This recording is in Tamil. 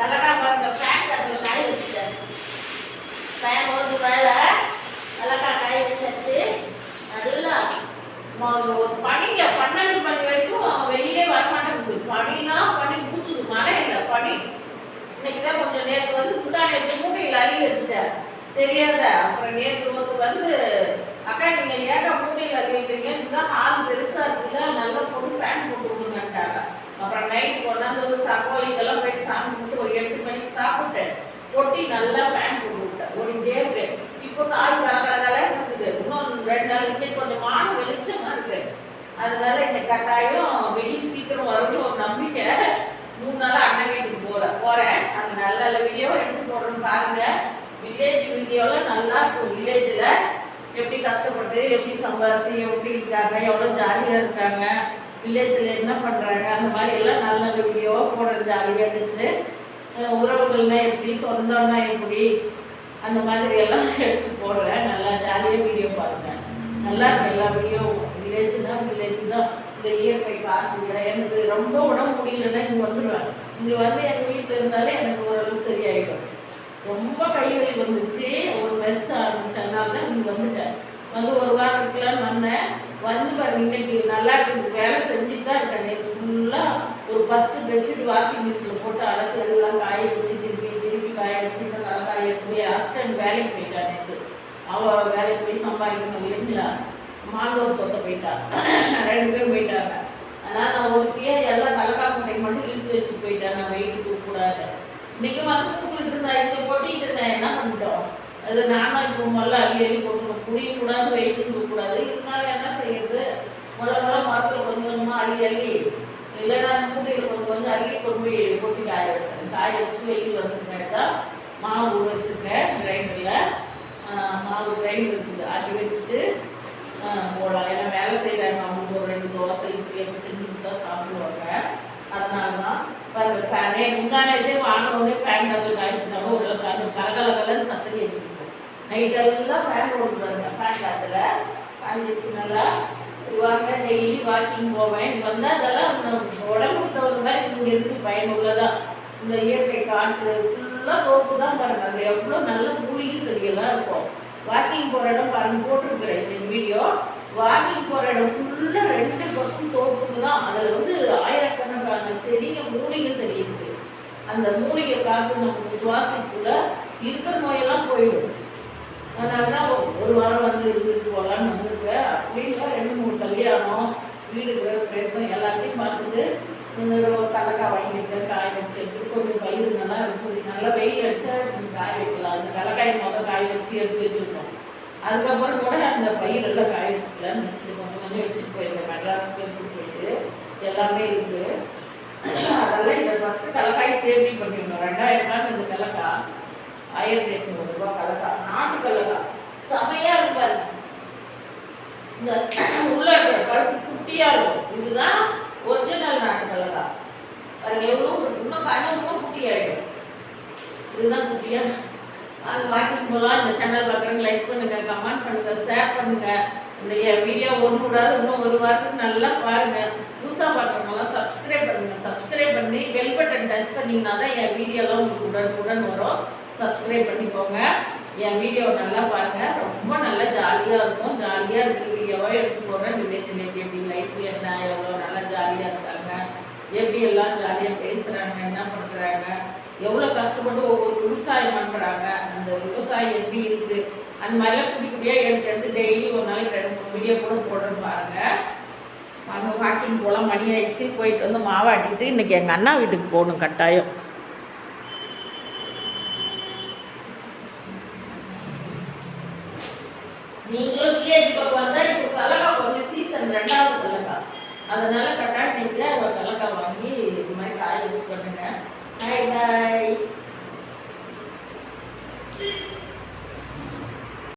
கலக்கா பாருங்க ஃபேன் கட்டில் காய வச்சுட்டேன். ஃபேன் ஓடுது மேலே கலக்கா காய வச்சாச்சு. நல்லா ம- ஒரு பனிங்க பன்னெண்டு மணி வரைக்கும் வெயிலே வரமாட்டேங்குது. பனினா பனி ஊத்துது மழை இல்லை பனி. இன்னைக்கு தான் கொஞ்சம் நேற்று வந்து முந்தா நேற்று மூட்டையில் அள்ளி வச்சுட்டேன். தெரியாத அப்புறம் நேற்று வந்து வந்து அக்கா நீங்கள் ஏக்கா மூட்டையில் அள்ளி வைக்கிறீங்க? இதுதான் ஹால் பெருசாக இருக்குல்ல. நல்லா போட்டு ஃபேன் போட்டு விடுங்கன்ட்டாங்க. அப்புறம் நைட் கொண்டாந்து சா கோயிலுக்கெல்லாம் போயிட்டு சாமி சாப்பிட்டேன். ஒட்டி கொட்டி நல்லா பேண்ட் போட்டு விட்டேன் ஓடிட்டே இருக்கேன் இப்போ காய் கலகலகல இருக்குது. இன்னும் ரெண்டு நாள் இன்னைக்கு கொஞ்சம் வானம் வெளிச்சமாக இருக்கு. அதனால இந்த கட்டாயம் வெயில் சீக்கிரம் வரும்னு ஒரு நம்பிக்கை. மூணு நாள் அண்ணன் வீட்டுக்கு போல போகிறேன் அந்த நல்ல நல்ல வீடியோ எடுத்து போடுறேன்னு பாருங்க. வில்லேஜ் வீடியோவில் நல்லா இருக்கும். வில்லேஜில் எப்படி கஷ்டப்பட்டு எப்படி சம்பாதிச்சு எப்படி இருக்காங்க எவ்வளோ ஜாலியாக இருக்காங்க வில்லேஜில் என்ன பண்ணுறாங்க அந்த மாதிரி எல்லாம் நல்ல நல்ல வீடியோவாக போடுறேன் ஜாலியாக இருந்துச்சு. உறவுகள்னா எப்படி சொந்தம்னா எப்படி அந்த மாதிரி எல்லாம் எடுத்து போடுறேன். நல்லா ஜாலியாக வீடியோ பாருங்கள் நல்லா இருக்கு எல்லா வீடியோவும் வில்லேஜ் தான் வில்லேஜ் தான். இந்த இயற்கை காற்றுல எனக்கு ரொம்ப உடம்பு முடியலன்னா இங்கே வந்துடுவேன் இங்கே வந்து எங்கள் வீட்டில் இருந்தாலே எனக்கு ஓரளவு சரியாயிடும். ரொம்ப கை வலி வந்துச்சு ஒரு மெஸ் ஆரம்பிச்சதுனால தான் இங்கே வந்துட்டேன். வந்து ஒரு வாரத்துக்குலாம் வந்தேன். வந்து பாருங்க இன்னைக்கு நல்லா இருக்குது வேலை செஞ்சுட்டு தான் இருக்கேன். நேற்று ஃபுல்லாக ஒரு பத்து பெட்ஷீட் வாஷிங் மிஷினில் போட்டு அலசி எல்லாம் காய வச்சு திருப்பி திருப்பி காய வச்சு நல்லா காய போய் ஹஸ்பண்ட் வேலைக்கு போயிட்டா நேற்று அவள் வேலைக்கு போய் சம்பாதிக்கணும் இல்லைங்களா? மாந்தோர் கொத்த போயிட்டா. ரெண்டு பேரும் போயிட்டாங்க. அதனால் நான் ஒருத்தியே எல்லாம் கலக்காக்கட்டை மட்டும் இழுத்து வச்சு போயிட்டேன். நான் வெயிட்டு தூக்கக்கூடாது. இன்றைக்கி வந்து கூப்பிட்டு இருந்தா இங்கே கொட்டிட்டு இருந்தேன் என்ன அது நானும் இப்போ முதல்ல அள்ளி அள்ளி கொட்டணும் குடியக்கூடாது வெயிட் தூக்கக்கூடாது இருந்தாலும் என்ன செய்யறது? முதல்ல முதல்ல மரத்தில் கொஞ்சம் கொஞ்சமாக அள்ளி அள்ளி. இல்லைன்னா மூட்டையில் கொஞ்சம் கொஞ்சம் அள்ளி கொண்டு போய் கொட்டி காய வச்சேன் காய வச்சு வெயில் வந்துட்டு தான் மாவு ஊற வச்சுருக்கேன் கிரைண்டரில் மாவு கிரைண்டர் இருக்குது. ஆட்டி வச்சுட்டு போகலாம் ஏன்னா வேலை செய்கிறாங்க அவங்களுக்கு ஒரு ரெண்டு தோசை இட்லி அப்படி செஞ்சு கொடுத்தா சாப்பிடுவாங்க. அதனால தான் பாருங்க ஃபேனே முந்தானே வாங்கினோடனே ஃபேன் டபுள் காய்ச்சினாலும் ஒரு அந்த கலகலகலன்னு சத்தம் நைட்டெல்லாம் ஃபேன் ஓடுறாங்க ஃபேன் காற்றுல காஞ்சிச்சு நல்லா வருவாங்க. டெய்லி வாக்கிங் போவேன். இங்கே வந்தால் அதெல்லாம் நம்ம உடம்புக்கு தகுந்த மாதிரி இங்கே இருக்குது பயனுள்ளதாக இந்த இயற்கை காற்று ஃபுல்லாக தோப்பு தான் பாருங்க. அது எவ்வளோ நல்ல மூலிகை செடிகள்லாம் இருக்கும். வாக்கிங் போகிற இடம் பாருங்க. போட்டிருக்கிறேன். இந்த வீடியோ. வாக்கிங் போகிற இடம் ஃபுல்லாக ரெண்டு பக்கம் தோப்புக்கு தான். அதில் வந்து ஆயிரக்கணக்கான செடிங்க மூலிகை செடி இருக்குது அந்த மூலிகை காற்று நமக்கு சுவாசிக்குள்ள இருக்கிற நோயெல்லாம் போயிடும் அதனால தான் ஒ- ஒரு வாரம் வந்து இருந்துட்டு போகலான்னு வந்திருக்கேன். அப்படின்லாம் ரெண்டு மூணு கல்யாணம் வீடு பிரவேசம் எல்லாத்தையும் பார்த்துட்டு இந்த கடலக்காய் வாங்கியிருக்கேன் காய் வச்சு எடுத்து கொஞ்சம் பயிர் நல்லா இருக்குது. நல்லா வெயில் அடித்தா காய் வைக்கலாம். அந்த கடலக்காய் மொதல் காய் வச்சு எடுத்து வச்சுருக்கோம். அதுக்கப்புறம் கூட அந்த பயிரெல்லாம் காய் காய வச்சுக்கலாம்னு வச்சு கொஞ்சம் கொஞ்சம் வச்சுட்டு போயிருக்கேன் மெட்ராஸுக்கு எடுத்துட்டு போயிட்டு எல்லாமே இருக்குது அதெல்லாம் இந்த ஃபஸ்ட்டு கடலக்காய் சேஃப்டி பண்ணிடணும். ரெண்டாயிரம் ரூபாய் இந்த கடலக்காய் ஆயிரத்தி எட்நூறு ரூபா கடலக்காய் நாட்டு கடலக்காய் செமையாக இருக்கு இந்த உள்ள இருக்கிற பழுப்பு குட்டியாக இருக்கும். இதுதான் ஒரிஜினல் நாட்டு கடலக்காய் பாருங்க எவ்வளோ இன்னும் காய்ச்சல் குட்டி ஆகிடும் இதுதான் குட்டியா? அது வாக்கிங் போகலாம் இந்த சேனல் பார்க்குறவங்க லைக் பண்ணுங்கள் கமெண்ட் பண்ணுங்கள் ஷேர் பண்ணுங்கள் இந்த வீடியோ ஒன்று விடாது இன்னும் ஒரு வாரத்துக்கு நல்லா பாருங்கள் புதுசாக பார்க்குறவங்களாம் சப்ஸ்கிரைப் பண்ணுங்கள் சப்ஸ்கிரைப் பண்ணி பெல் பட்டன் டச் பண்ணிங்கன்னா தான் என் வீடியோலாம் உங்களுக்கு உடனுக்குடன் வரும். சப்ஸ்கிரைப் பண்ணிக்கோங்க. என் வீடியோவை நல்லா பாருங்க. ரொம்ப நல்லா ஜாலியாக இருக்கும். ஜாலியாக இருக்கிற வீடியோவாக எடுத்து போடுறேன். வில்லேஜில் எப்படி எப்படி லைஃப் என்ன எவ்வளோ நல்லா ஜாலியாக இருக்காங்க எப்படி எல்லாம் ஜாலியாக பேசுகிறாங்க என்ன பண்ணுறாங்க எவ்வளோ கஷ்டப்பட்டு ஒவ்வொரு விவசாயம் பண்ணுறாங்க அந்த விவசாயம் எப்படி இருக்குது அந்த மாதிரிலாம் குட்டி குட்டியாக எடுத்து எடுத்து டெய்லி ஒரு நாளைக்கு ரெண்டு மூணு வீடியோ கூட போடுறேன்னு பாருங்கள் அங்கே வாக்கிங் போகலாம் மணி ஆயிடுச்சு. போயிட்டு வந்து மாவாட்டிட்டு இன்றைக்கி எங்கள் அண்ணா வீட்டுக்கு போகணும் கட்டாயம். நீங்களும் வில்லேஜ் பக்கம் வந்தால் இப்போ கலக்கா வந்து சீசன் ரெண்டாவது கலக்காய் அதனால கட்டாயம் நீங்கள் ஒரு கலக்காய் வாங்கி இது மாதிரி காய யூஸ் பண்ணுங்க. பாய் பாய்